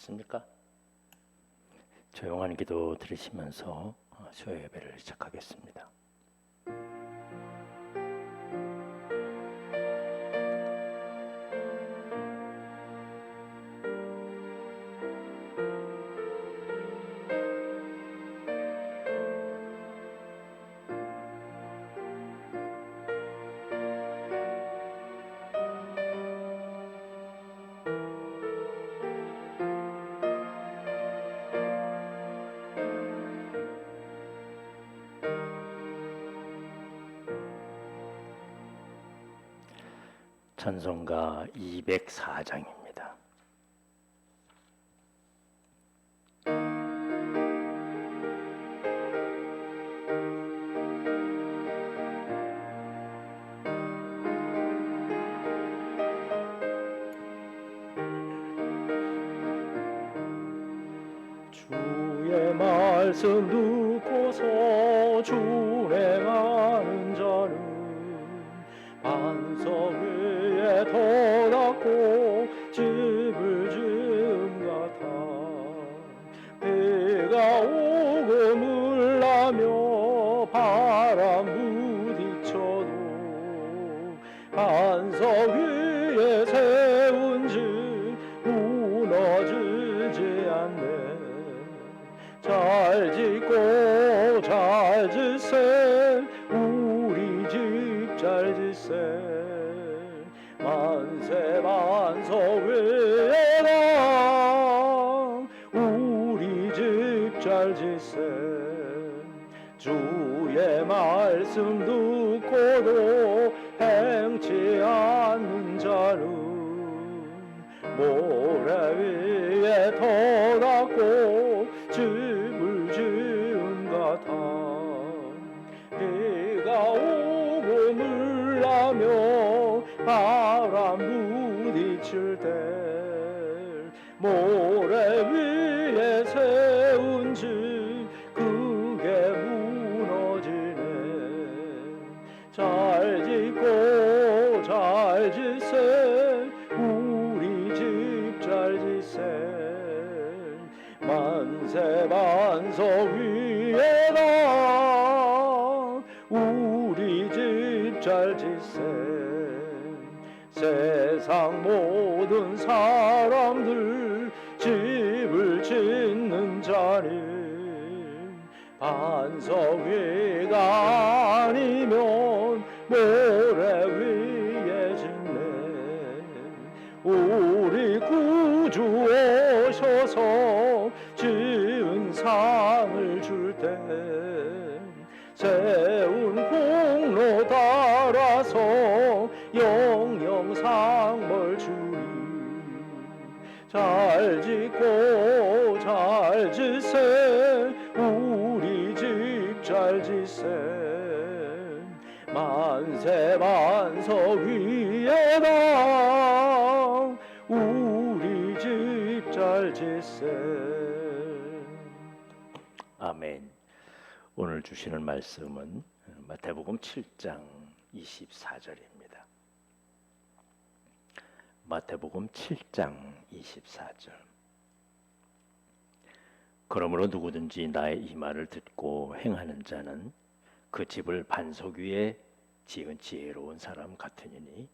되셨습니까? 조용한 기도 들으시면서 어, 수요 예배를 시작하겠습니다. 찬송가 204장입니다. 주의 말씀 듣고서 준행하 잘 짓세 주의 말씀 듣고도 행치 않는 자는 모래 위에 더 모든 사람들 집을 짓는 자는 반석 위가 아니면 모 잘 짓고 잘 짓세 우리 집 잘 짓세 만세 반석 위에다 우리 집 잘 짓세 아멘. 오늘 주시는 말씀은 마태복음 7장 24절입니다. 마태복음 7장 24절. 그러므로 누구든지 나의 이 말을 듣고 행하는 자는 그 집을 반석 위에 지은 지혜로운 사람 같으니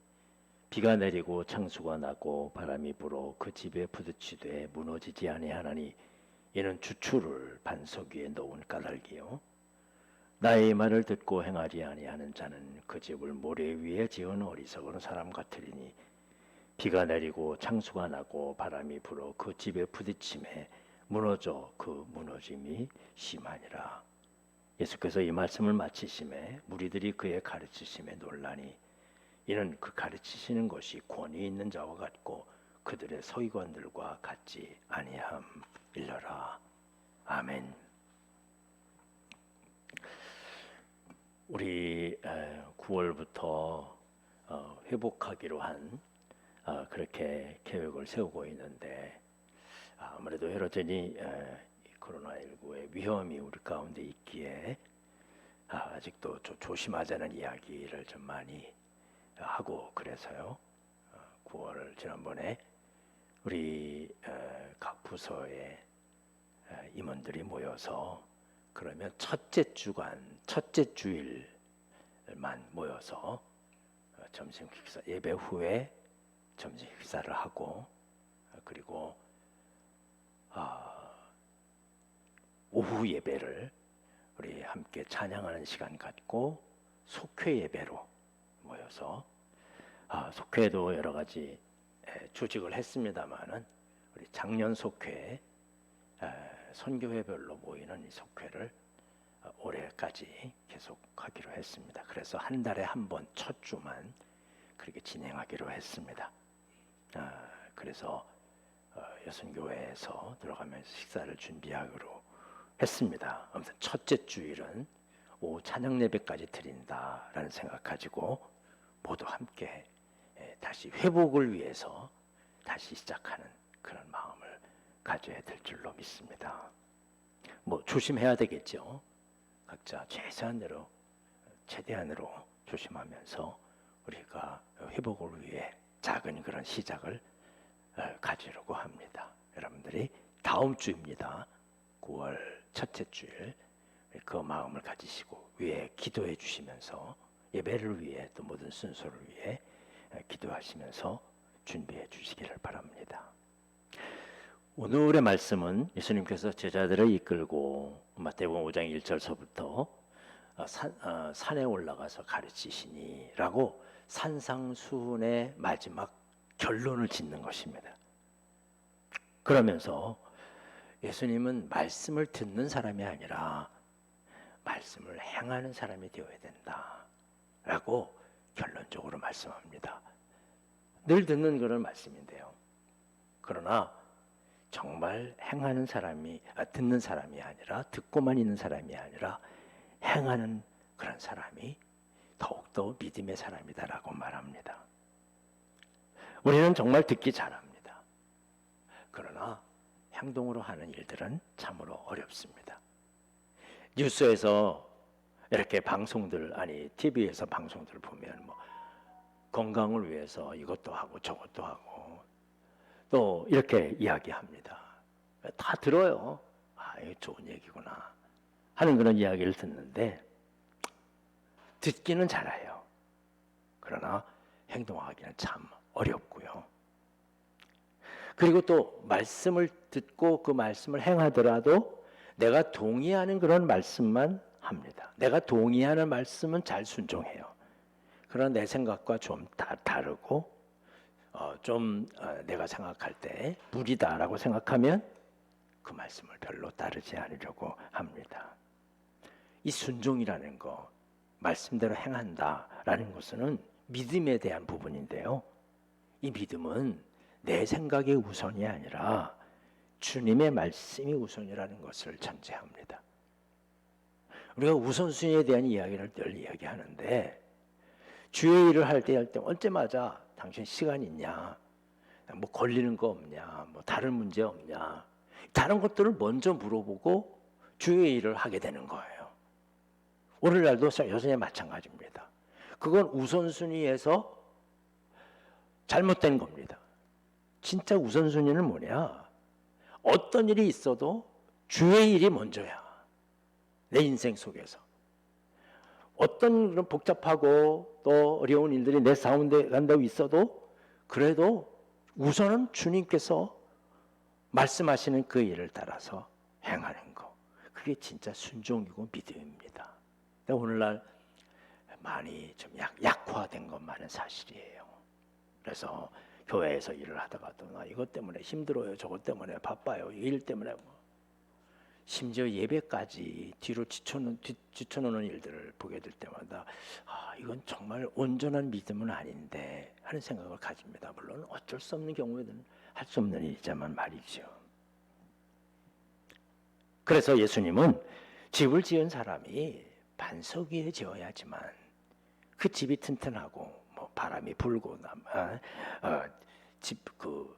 비가 내리고 창수가 나고 바람이 불어 그 집에 부딪히되 무너지지 아니하나니 이는 주추를 반석 위에 놓은 까닭이요 나의 말을 듣고 행하지 아니하는 자는 그 집을 모래 위에 지은 어리석은 사람 같으리니 비가 내리고 창수가 나고 바람이 불어 그 집에 부딪힘에 무너져 그 무너짐이 심하니라 예수께서 이 말씀을 마치심에 무리들이 그의 가르치심에 놀라니 이는 그 가르치시는 것이 권위 있는 자와 같고 그들의 서기관들과 같지 아니함 일러라 아멘. 우리 9월부터 어, 회복하기로 한 어, 그렇게 계획을 세우고 있는데 아무래도 여러전이 코로나19의 위험이 우리 가운데 있기에 아, 아직도 조, 조심하자는 이야기를 좀 많이 하고 그래서요. 9월 지난번에 우리 각 부서의 에, 임원들이 모여서 그러면 첫째 주간, 첫째 주일만 모여서 어, 점심 식사 예배 후에 점심 식사를 하고 어, 그리고 아, 오후 예배를 우리 함께 찬양하는 시간 갖고 속회 예배로 모여서 아, 속회도 여러 가지 에, 조직을 했습니다마는 우리 작년 속회 에, 선교회별로 모이는 이 속회를 어, 올해까지 계속하기로 했습니다. 그래서 한 달에 한 번 첫 주만 그렇게 진행하기로 했습니다. 아, 그래서 어, 여순교회에서 들어가면서 식사를 준비하기로 했습니다. 아무튼 첫째 주일은 오후 찬양 예배까지 드린다라는 생각 가지고 모두 함께 예, 다시 회복을 위해서 다시 시작하는 그런 마음을 가져야 될 줄로 믿습니다. 뭐 조심해야 되겠죠. 각자 최소한으로 최대한으로 조심하면서 우리가 회복을 위해 작은 그런 시작을 어, 가지려고 합니다. 여러분들이 다음 주입니다. 9월 첫째 주일 그 마음을 가지시고 위에 기도해 주시면서 예배를 위해 또 모든 순서를 위해 어, 기도하시면서 준비해 주시기를 바랍니다. 오늘의 말씀은 예수님께서 제자들을 이끌고 마태복음 5장 1절서부터 어, 산, 어, 산에 올라가서 가르치시니라고 산상수훈의 마지막 결론을 짓는 것입니다. 그러면서 예수님은 말씀을 듣는 사람이 아니라 말씀을 행하는 사람이 되어야 된다 라고 결론적으로 말씀합니다. 늘 듣는 그런 말씀인데요. 그러나 정말 행하는 사람이 아, 듣는 사람이 아니라 듣고만 있는 사람이 아니라 행하는 그런 사람이 더욱더 믿음의 사람이다라고 말합니다. 우리는 정말 듣기 잘합니다. 그러나 행동으로 하는 일들은 참으로 어렵습니다. 뉴스에서 이렇게 방송들 아니 TV에서 방송들 보면 뭐 건강을 위해서 이것도 하고 저것도 하고 또 이렇게 이야기합니다. 다 들어요. 아, 이거 좋은 얘기구나 하는 그런 이야기를 듣는데 듣기는 잘해요. 그러나 행동하기는 참 어렵고요. 그리고 또 말씀을 듣고 그 말씀을 행하더라도 내가 동의하는 그런 말씀만 합니다. 내가 동의하는 말씀은 잘 순종해요. 그러나 내 생각과 좀 다, 다르고 어, 좀 어, 내가 생각할 때 무리다라고 생각하면 그 말씀을 별로 따르지 않으려고 합니다. 이 순종이라는 거 말씀대로 행한다라는 것은 믿음에 대한 부분인데요. 이 믿음은 내 생각이 우선이 아니라 주님의 말씀이 우선이라는 것을 전제합니다. 우리가 우선순위에 대한 이야기를 늘 이야기하는데 주의 일을 할 때 할 때 언제 맞아? 당신 시간 있냐? 뭐 걸리는 거 없냐? 뭐 다른 문제 없냐? 다른 것들을 먼저 물어보고 주의 일을 하게 되는 거예요. 오늘날도 여전히 마찬가지입니다. 그건 우선순위에서 잘못된 겁니다. 진짜 우선순위는 뭐냐? 어떤 일이 있어도 주의 일이 먼저야. 내 인생 속에서. 어떤 그런 복잡하고 또 어려운 일들이 내 가운데 간다고 있어도 그래도 우선은 주님께서 말씀하시는 그 일을 따라서 행하는 거. 그게 진짜 순종이고 믿음입니다. 근데 오늘날 많이 좀 약, 약화된 것만은 사실이에요. 그래서 교회에서 일을 하다가도 나 이것 때문에 힘들어요. 저것 때문에 바빠요. 이일 때문에 뭐. 심지어 예배까지 뒤로 지쳐놓는, 뒤, 지쳐놓는 일들을 보게 될 때마다 아, 이건 정말 온전한 믿음은 아닌데 하는 생각을 가집니다. 물론 어쩔 수 없는 경우에는 할 수 없는 일이지만 말이죠. 그래서 예수님은 집을 지은 사람이 반석 위에 지어야지만 그 집이 튼튼하고 뭐 바람이 불고 아, 어, 집그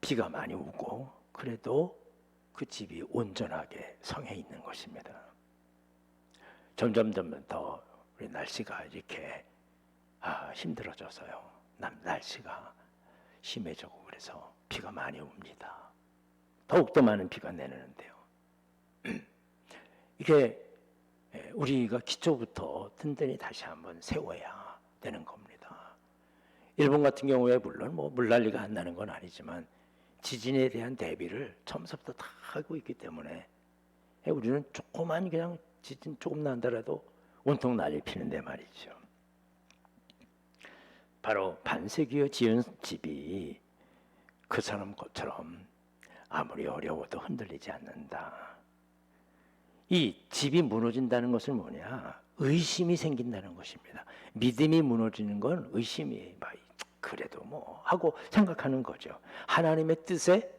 비가 많이 오고 그래도 그 집이 온전하게 성해 있는 것입니다. 점점 더 우리 날씨가 이렇게 아, 힘들어져서요. 남 날씨가 심해지고 그래서 비가 많이 옵니다. 더욱더 많은 비가 내리는데요. 이게 예, 우리가 기초부터 든든히 다시 한번 세워야 되는 겁니다. 일본 같은 경우에 물론 뭐 물난리가 안 나는 건 아니지만 지진에 대한 대비를 처음부터 다 하고 있기 때문에 예, 우리는 조그만 그냥 지진 조금 난다라도 온통 난리 피는데 말이죠. 바로 반세기에 지은 집이 그 사람 것처럼 아무리 어려워도 흔들리지 않는다. 이 집이 무너진다는 것은 뭐냐? 의심이 생긴다는 것입니다. 믿음이 무너지는 건 의심이 막 그래도 뭐 하고 생각하는 거죠. 하나님의 뜻에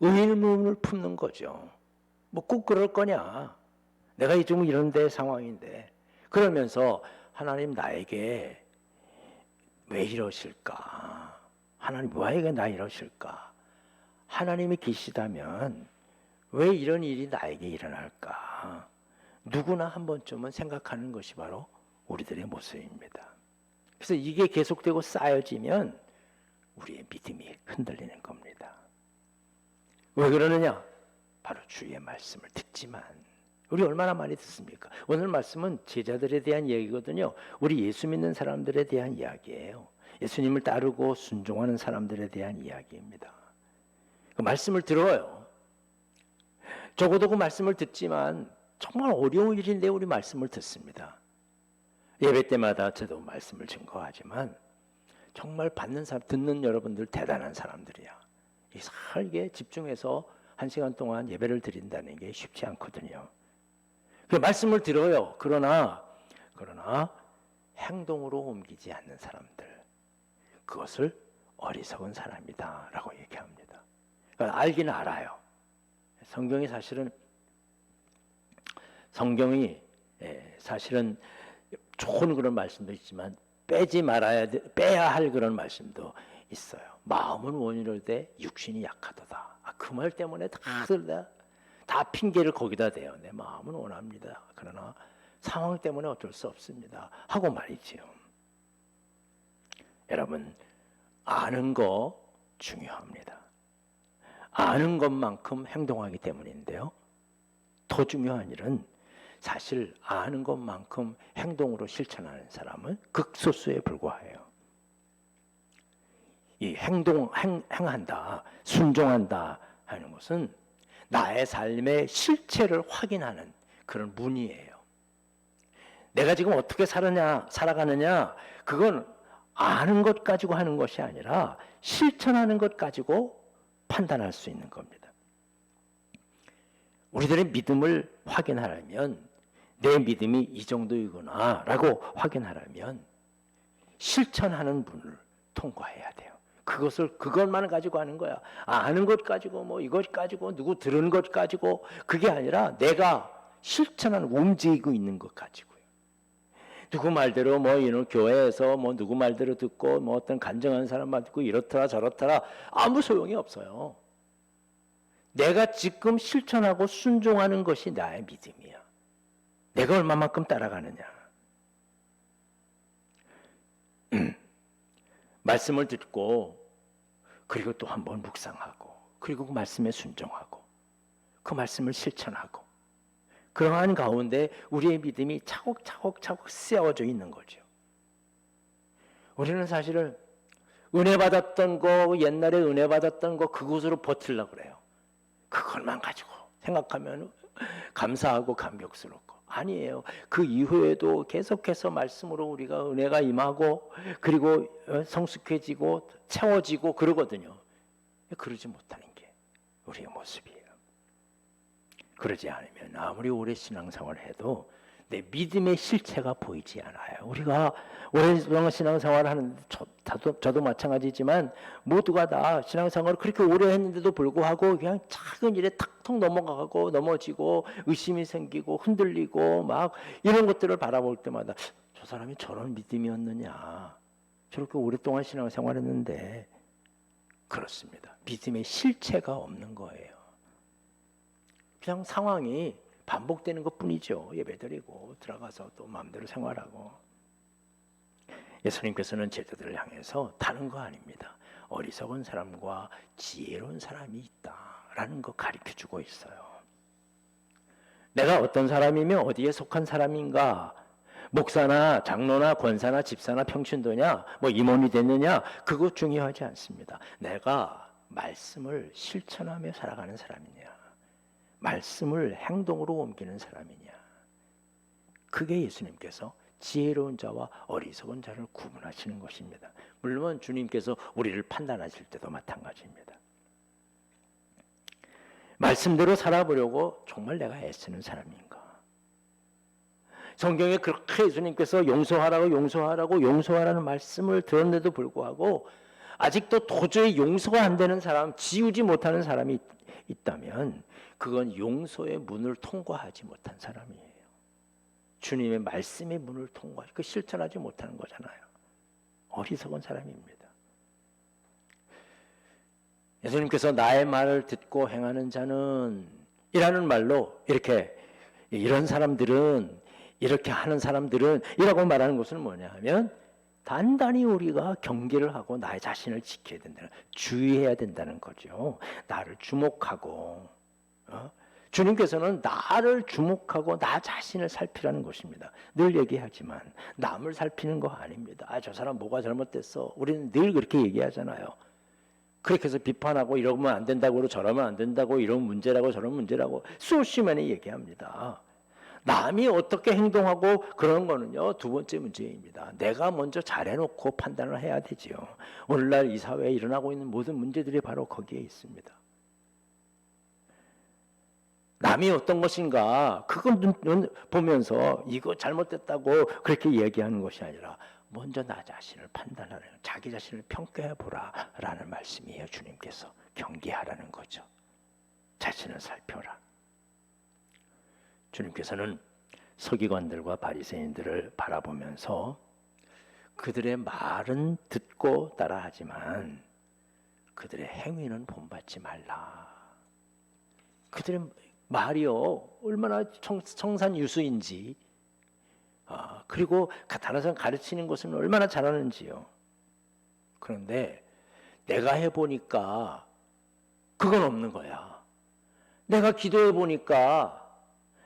의문을 품는 거죠. 뭐 꼭 그럴 거냐? 내가 지금 이런 데 상황인데 그러면서 하나님 나에게 왜 이러실까? 하나님 왜나 이러실까? 하나님이 계시다면 왜 이런 일이 나에게 일어날까? 누구나 한 번쯤은 생각하는 것이 바로 우리들의 모습입니다. 그래서 이게 계속되고 쌓여지면 우리의 믿음이 흔들리는 겁니다. 왜 그러느냐? 바로 주의 말씀을 듣지만 우리 얼마나 많이 듣습니까? 오늘 말씀은 제자들에 대한 얘기거든요. 우리 예수 믿는 사람들에 대한 이야기예요. 예수님을 따르고 순종하는 사람들에 대한 이야기입니다. 그 말씀을 들어요. 적어도 그 말씀을 듣지만 정말 어려운 일인데 우리 말씀을 듣습니다. 예배 때마다 저도 말씀을 증거하지만 정말 받는 사람, 듣는 여러분들 대단한 사람들이야. 이 살게 집중해서 한 시간 동안 예배를 드린다는 게 쉽지 않거든요. 그 말씀을 들어요. 그러나 그러나 행동으로 옮기지 않는 사람들 그것을 어리석은 사람이다 라고 얘기합니다. 그러니까 알기는 알아요. 성경이 사실은 성경이 예, 사실은 좋은 그런 말씀도 있지만 빼지 말아야 돼, 빼야 할 그런 말씀도 있어요. 마음은 원인을 대 육신이 약하도다. 아, 그 말 때문에 다들 다, 다 핑계를 거기다 대요. 내 마음은 원합니다. 그러나 상황 때문에 어쩔 수 없습니다. 하고 말이지요. 여러분 아는 거 중요합니다. 아는 것만큼 행동하기 때문인데요. 더 중요한 일은 사실 아는 것만큼 행동으로 실천하는 사람은 극소수에 불과해요. 이 행동 행, 행한다, 순종한다 하는 것은 나의 삶의 실체를 확인하는 그런 문이에요. 내가 지금 어떻게 살느냐, 살아가느냐, 그건 아는 것 가지고 하는 것이 아니라 실천하는 것 가지고 판단할 수 있는 겁니다. 우리들의 믿음을 확인하려면 내 믿음이 이 정도이구나라고 확인하려면 실천하는 분을 통과해야 돼요. 그것을 그것만 가지고 하는 거야. 아는 것 가지고 뭐 이것 가지고 누구 들은 것 가지고 그게 아니라 내가 실천하는 움직이고 있는 것 가지고요. 누구 말대로 뭐 이런 교회에서 뭐 누구 말대로 듣고 뭐 어떤 간증하는 사람 말 듣고 이렇더라 저렇더라 아무 소용이 없어요. 내가 지금 실천하고 순종하는 것이 나의 믿음이야. 내가 얼마만큼 따라가느냐. 말씀을 듣고 그리고 또 한번 묵상하고 그리고 그 말씀에 순종하고 그 말씀을 실천하고 그러한 가운데 우리의 믿음이 차곡차곡 차곡 세워져 있는 거죠. 우리는 사실은 은혜 받았던 거 옛날에 은혜 받았던 거 그곳으로 버틸라 그래요. 그것만 가지고 생각하면 감사하고 감격스럽고 아니에요. 그 이후에도 계속해서 말씀으로 우리가 은혜가 임하고 그리고 성숙해지고 채워지고 그러거든요. 그러지 못하는 게 우리의 모습이에요. 그러지 않으면 아무리 오래 신앙생활을 해도 내 믿음의 실체가 보이지 않아요. 우리가 오랫동안 신앙생활을 하는데 저, 도 저도 마찬가지지만 모두가 다 신앙생활을 그렇게 오래 했는데도 불구하고 그냥 작은 일에 탁탁 넘어가고 넘어지고 의심이 생기고 흔들리고 막 이런 것들을 바라볼 때마다 저 사람이 저런 믿음이었느냐 저렇게 오랫동안 신앙생활했는데 그렇습니다. 믿음의 실체가 없는 거예요. 그냥 상황이 반복되는 것 뿐이죠. 예배드리고 들어가서 또 마음대로 생활하고. 예수님께서는 제자들을 향해서 다른 거 아닙니다. 어리석은 사람과 지혜로운 사람이 있다. 라는 거 가르쳐 주고 있어요. 내가 어떤 사람이며 어디에 속한 사람인가? 목사나 장로나 권사나 집사나 평신도냐, 뭐 임원이 됐느냐, 그거 중요하지 않습니다. 내가 말씀을 실천하며 살아가는 사람이냐, 말씀을 행동으로 옮기는 사람이냐. 그게 예수님께서 지혜로운 자와 어리석은 자를 구분하시는 것입니다. 물론 주님께서 우리를 판단하실 때도 마찬가지입니다. 말씀대로 살아보려고 정말 내가 애쓰는 사람인가? 성경에 그렇게 예수님께서 용서하라고 용서하라고 용서하라는 말씀을 들었는데도 불구하고 아직도 도저히 용서가 안 되는 사람, 지우지 못하는 사람이 있- 있다면 그건 용서의 문을 통과하지 못한 사람이에요. 주님의 말씀의 문을 통과, 그 실천하지 못하는 거잖아요. 어리석은 사람입니다. 예수님께서 나의 말을 듣고 행하는 자는 이라는 말로 이렇게 이런 사람들은 이렇게 하는 사람들은 이라고 말하는 것은 뭐냐 하면 단단히 우리가 경계를 하고 나의 자신을 지켜야 된다는 주의해야 된다는 거죠. 나를 주목하고 어? 주님께서는 나를 주목하고 나 자신을 살피라는 것입니다. 늘 얘기하지만 남을 살피는 거 아닙니다. 아, 저 사람 뭐가 잘못됐어. 우리는 늘 그렇게 얘기하잖아요. 그렇게 해서 비판하고 이러면 안 된다고 저러면 안 된다고 이런 문제라고 저런 문제라고 수없이 많이 얘기합니다. 남이 어떻게 행동하고 그런 거는요 두 번째 문제입니다. 내가 먼저 잘해놓고 판단을 해야 되지요. 오늘날 이 사회에 일어나고 있는 모든 문제들이 바로 거기에 있습니다. 남이 어떤 것인가 그건 보면서 이거 잘못됐다고 그렇게 얘기하는 것이 아니라 먼저 나 자신을 판단하는 자기 자신을 평가해 보라라는 말씀이에요 주님께서 경계하라는 거죠 자신을 살펴라 주님께서는 서기관들과 바리새인들을 바라보면서 그들의 말은 듣고 따라하지만 그들의 행위는 본받지 말라 그들의 말이요 얼마나 청, 청산유수인지 아, 그리고 다른 사람 가르치는 것은 얼마나 잘하는지요. 그런데 내가 해보니까 그건 없는 거야. 내가 기도해 보니까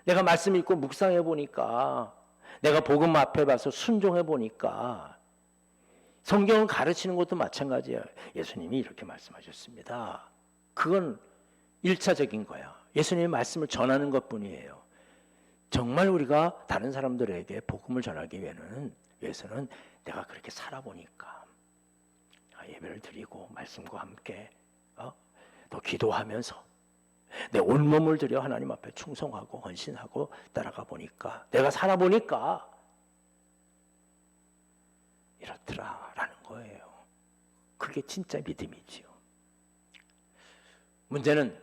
내가 말씀 읽고 묵상해 보니까 내가 복음 앞에 봐서 순종해 보니까 성경을 가르치는 것도 마찬가지예요. 예수님이 이렇게 말씀하셨습니다. 그건 일차적인 거야. 예수님의 말씀을 전하는 것 뿐이에요. 정말 우리가 다른 사람들에게 복음을 전하기 위해는 위해서는 내가 그렇게 살아보니까 예배를 드리고 말씀과 함께 어? 또 기도하면서 내 온몸을 들여 하나님 앞에 충성하고 헌신하고 따라가 보니까 내가 살아보니까 이렇더라라는 거예요. 그게 진짜 믿음이지요. 문제는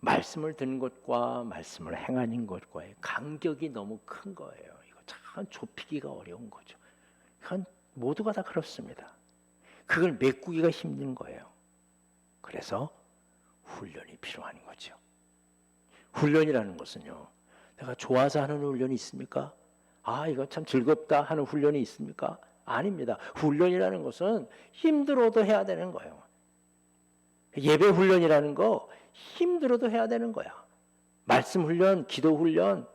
말씀을 듣는 것과 말씀을 행하는 것과의 간격이 너무 큰 거예요. 이거 참 좁히기가 어려운 거죠. 이건 모두가 다 그렇습니다. 그걸 메꾸기가 힘든 거예요. 그래서 훈련이 필요한 거죠. 훈련이라는 것은요. 내가 좋아서 하는 훈련이 있습니까? 아, 이거 참 즐겁다 하는 훈련이 있습니까? 아닙니다. 훈련이라는 것은 힘들어도 해야 되는 거예요. 예배 훈련이라는 거 힘들어도 해야 되는 거야. 말씀 훈련, 기도 훈련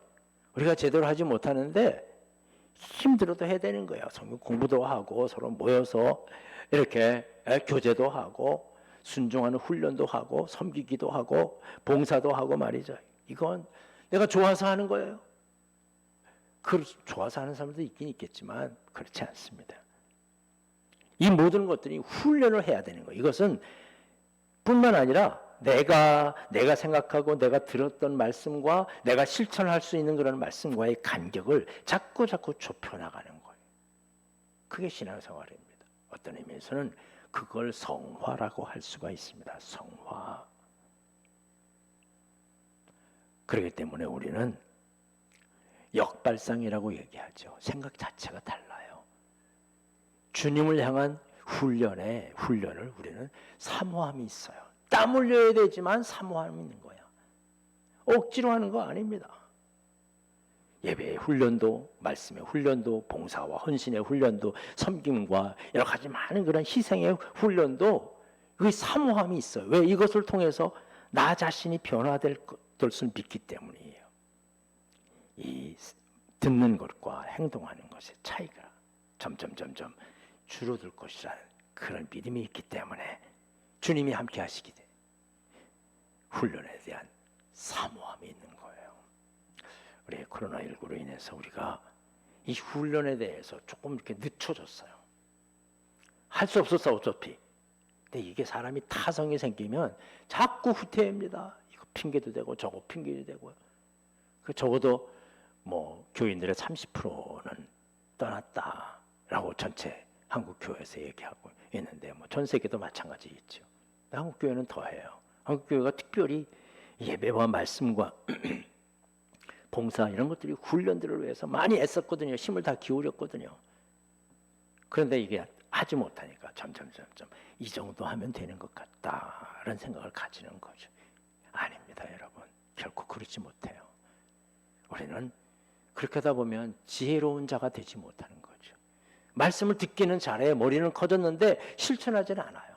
우리가 제대로 하지 못하는데 힘들어도 해야 되는 거야. 성경 공부도 하고 서로 모여서 이렇게 교제도 하고 순종하는 훈련도 하고 섬기기도 하고 봉사도 하고 말이죠. 이건 내가 좋아서 하는 거예요. 그 좋아서 하는 사람도 있긴 있겠지만 그렇지 않습니다. 이 모든 것들이 훈련을 해야 되는 거예요. 이것은 뿐만 아니라 내가 내가 생각하고 내가 들었던 말씀과 내가 실천할 수 있는 그런 말씀과의 간격을 자꾸 자꾸 좁혀 나가는 거예요. 그게 신앙생활입니다. 어떤 의미에서는 그걸 성화라고 할 수가 있습니다. 성화. 그렇기 때문에 우리는 역발상이라고 얘기하죠. 생각 자체가 달라요. 주님을 향한 훈련에 훈련을 우리는 사모함이 있어요. 땀 흘려야 되지만 사모함이 있는 거야. 억지로 하는 거 아닙니다. 예배의 훈련도, 말씀의 훈련도, 봉사와 헌신의 훈련도, 섬김과 여러 가지 많은 그런 희생의 훈련도 그 사모함이 있어요. 왜 이것을 통해서 나 자신이 변화될 것을 믿기 때문이에요. 이 듣는 것과 행동하는 것의 차이가 점점 점점 줄어들 것이라는 그런 믿음이 있기 때문에 주님이 함께 하시기 때 훈련에 대한 사모함이 있는 거예요. 우리 코로나 19로 인해서 우리가 이 훈련에 대해서 조금 이렇게 늦춰졌어요. 할 수 없었어 어차피. 근데 이게 사람이 타성이 생기면 자꾸 후퇴합니다. 이거 핑계도 되고 저거 핑계도 되고. 그 적어도 뭐 교인들의 30%는 떠났다라고 전체 한국 교회에서 얘기하고 있는데 뭐 전 세계도 마찬가지겠죠. 한국 교회는 더해요. 한국 교회가 특별히 예배와 말씀과 봉사 이런 것들이 훈련들을 위해서 많이 애썼거든요. 힘을 다 기울였거든요. 그런데 이게 하지 못하니까 점점 점점 이 정도 하면 되는 것 같다라는 생각을 가지는 거죠. 아닙니다, 여러분. 결코 그렇지 못해요. 우리는 그렇게 하다 보면 지혜로운 자가 되지 못하는 거죠. 말씀을 듣기는 잘해 머리는 커졌는데 실천하지는 않아요.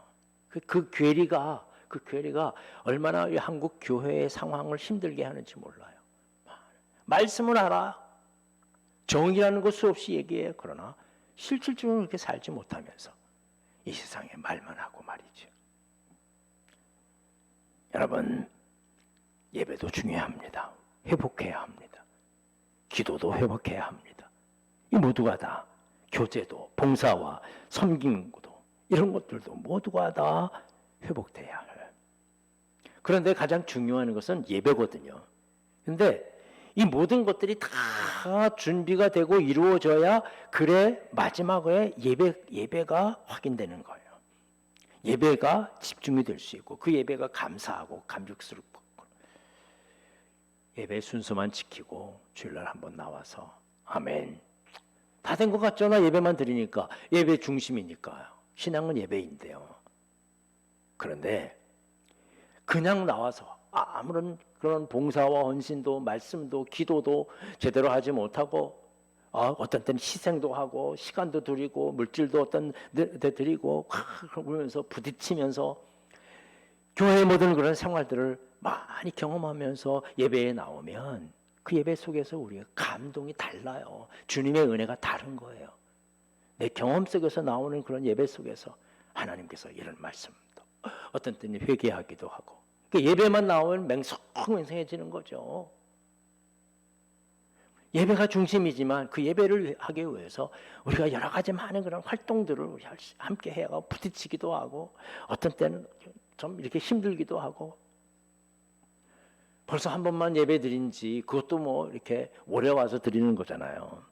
그, 그 괴리가 그 괴리가 얼마나 이 한국 교회의 상황을 힘들게 하는지 몰라요. 말씀을 알아. 정의라는 것 수없이 얘기해. 그러나 실질적으로 그렇게 살지 못하면서 이 세상에 말만 하고 말이죠. 여러분, 예배도 중요합니다. 회복해야 합니다. 기도도 회복해야 합니다. 이 모두가 다 교제도, 봉사와 섬김도 이런 것들도 모두가 다 회복돼야 해요. 그런데 가장 중요한 것은 예배거든요. 근데 이 모든 것들이 다 준비가 되고 이루어져야 그래 마지막에 예배 예배가 확인되는 거예요. 예배가 집중이 될 수 있고 그 예배가 감사하고 감격스럽고 예배 순서만 지키고 주일날 한번 나와서 아멘. 다 된 것 같잖아 예배만 드리니까 예배 중심이니까요. 신앙은 예배인데요. 그런데 그냥 나와서 아무런 그런 봉사와 헌신도 말씀도 기도도 제대로 하지 못하고 어, 어떤 때는 희생도 하고 시간도 드리고 물질도 어떤 데 드리고 그러면서 부딪히면서 교회의 모든 그런 생활들을 많이 경험하면서 예배에 나오면 그 예배 속에서 우리가 감동이 달라요. 주님의 은혜가 다른 거예요. 내 경험 속에서 나오는 그런 예배 속에서 하나님께서 이런 말씀도 어떤 때는 회개하기도 하고 그 예배만 나오면 맹성맹성해지는 거죠. 예배가 중심이지만 그 예배를 하기 위해서 우리가 여러 가지 많은 그런 활동들을 함께 해가 부딪히기도 하고 어떤 때는 좀 이렇게 힘들기도 하고 벌써 한 번만 예배 드린지 그것도 뭐 이렇게 오래 와서 드리는 거잖아요.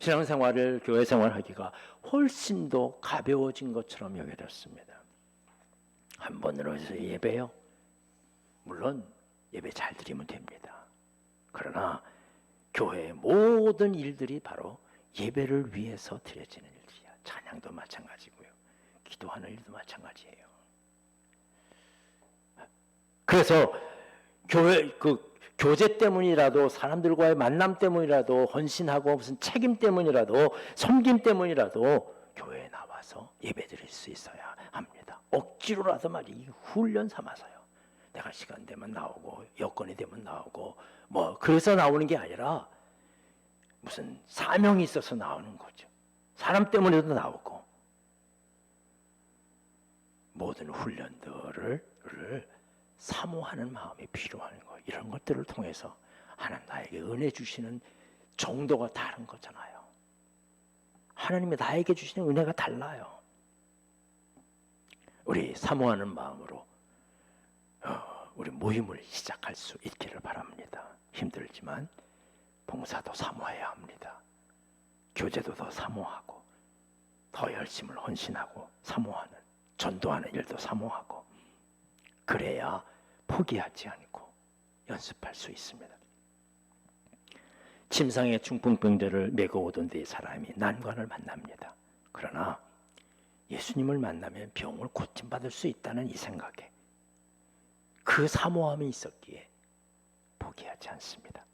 신앙생활을 교회 생활하기가 훨씬 더 가벼워진 것처럼 여겨졌습니다. 한 번으로 해서 예배요. 물론 예배 잘 드리면 됩니다. 그러나 교회의 모든 일들이 바로 예배를 위해서 드려지는 일이야. 찬양도 마찬가지고요. 기도하는 일도 마찬가지예요. 그래서 교회 그 교제 때문이라도 사람들과의 만남 때문이라도 헌신하고 무슨 책임 때문이라도 섬김 때문이라도 교회에 나와서 예배 드릴 수 있어야 합니다. 억지로라도 말이 이 훈련 삼아서요. 내가 시간 되면 나오고 여건이 되면 나오고 뭐 그래서 나오는 게 아니라 무슨 사명이 있어서 나오는 거죠. 사람 때문에도 나오고 모든 훈련들을 사모하는 마음이 필요한 거 이런 것들을 통해서 하나님 나에게 은혜 주시는 정도가 다른 거잖아요. 하나님이 나에게 주시는 은혜가 달라요. 우리 사모하는 마음으로 어, 우리 모임을 시작할 수 있기를 바랍니다. 힘들지만 봉사도 사모해야 합니다. 교제도 더 사모하고 더 열심을 헌신하고 사모하는 전도하는 일도 사모하고 그래야 포기하지 않고 연습할 수 있습니다. 침상에 중풍병자를 메고 오던 데 사람이 난관을 만납니다. 그러나 예수님을 만나면 병을 고침받을 수 있다는 이 생각에 그 사모함이 있었기에 포기하지 않습니다.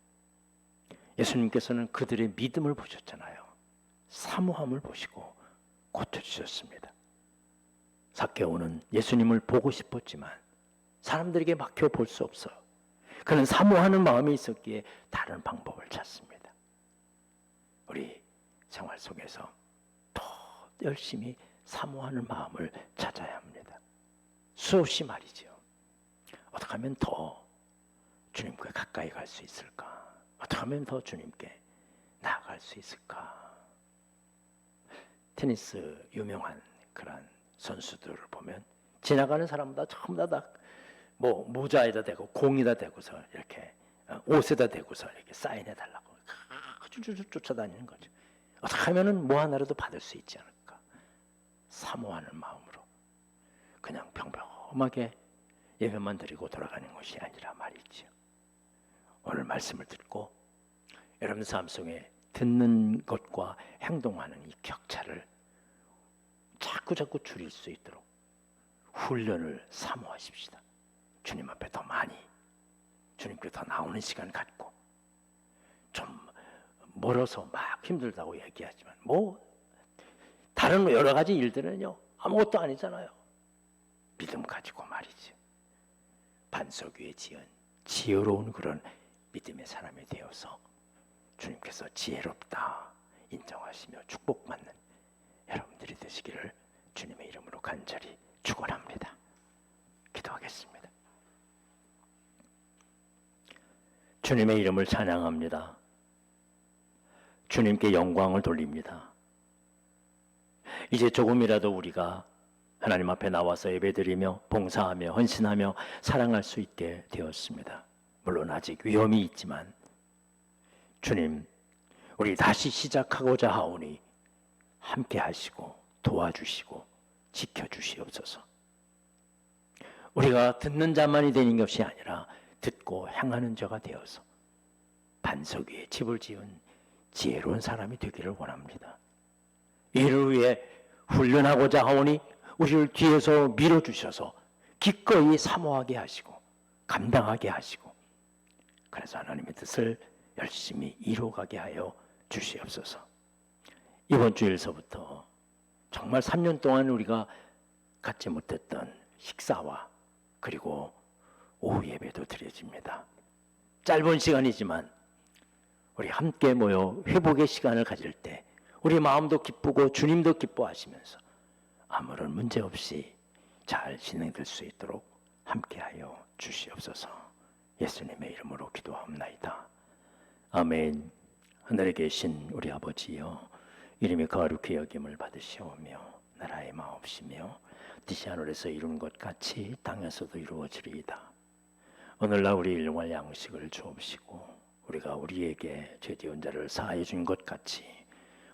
예수님께서는 그들의 믿음을 보셨잖아요. 사모함을 보시고 고쳐주셨습니다. 사케오는 예수님을 보고 싶었지만 사람들에게 막혀 볼 수 없어요. 그는 사모하는 마음이 있었기에 다른 방법을 찾습니다. 우리 생활 속에서 더 열심히 사모하는 마음을 찾아야 합니다. 수없이 말이죠. 어떻게 하면 더 주님께 가까이 갈 수 있을까? 어떻게 하면 더 주님께 나아갈 수 있을까? 테니스 유명한 그런 선수들을 보면 지나가는 사람마다 전부 다뭐 모자에다 대고 공에다 대고서 이렇게 어, 옷에다 대고서 이렇게 사인해 달라고 쫓- 쫓아다니는 거죠. 어떻게 하면은 뭐 하나라도 받을 수 있지 않을까? 사모하는 마음으로 그냥 평평하게 예배만 드리고 돌아가는 것이 아니라 말이죠. 오늘 말씀을 듣고 여러분 삶 속에 듣는 것과 행동하는 이 격차를 자꾸 자꾸 줄일 수 있도록 훈련을 사모하십시다. 주님 앞에 더 많이 주님께 더 나오는 시간 갖고 좀 멀어서 막 힘들다고 얘기하지만 뭐 다른 여러 가지 일들은요 아무것도 아니잖아요. 믿음 가지고 말이죠. 반석 위에 지은 지혜로운 그런 믿음의 사람이 되어서 주님께서 지혜롭다 인정하시며 축복받는 여러분들이 되시기를 주님의 이름으로 간절히 축원합니다. 기도하겠습니다. 주님의 이름을 찬양합니다. 주님께 영광을 돌립니다. 이제 조금이라도 우리가 하나님 앞에 나와서 예배드리며 봉사하며 헌신하며 사랑할 수 있게 되었습니다. 물론 아직 위험이 있지만 주님 우리 다시 시작하고자 하오니 함께 하시고 도와주시고 지켜 주시옵소서. 우리가 듣는 자만이 되는 것이 아니라 듣고 행하는 자가 되어서 반석 위에 집을 지은 지혜로운 사람이 되기를 원합니다. 이를 위해 훈련하고자 하오니 우리를 뒤에서 밀어주셔서 기꺼이 사모하게 하시고 감당하게 하시고 그래서 하나님의 뜻을 열심히 이루어가게 하여 주시옵소서. 이번 주일서부터 정말 3년 동안 우리가 갖지 못했던 식사와 그리고 오후 예배도 드려집니다. 짧은 시간이지만 우리 함께 모여 회복의 시간을 가질 때 우리 마음도 기쁘고 주님도 기뻐하시면서 아무런 문제 없이 잘 진행될 수 있도록 함께하여 주시옵소서. 예수님의 이름으로 기도합나이다. 아멘. 하늘에 계신 우리 아버지여 이름이 거룩히 여김을 받으시오며 나라의 마옵시며 뜻이 하늘에서 이룬 것 같이 땅에서도 이루어지리이다. 오늘날 우리 일용할 양식을 주옵시고 우리가 우리에게 죄 지은 자를 사하여 준 것 같이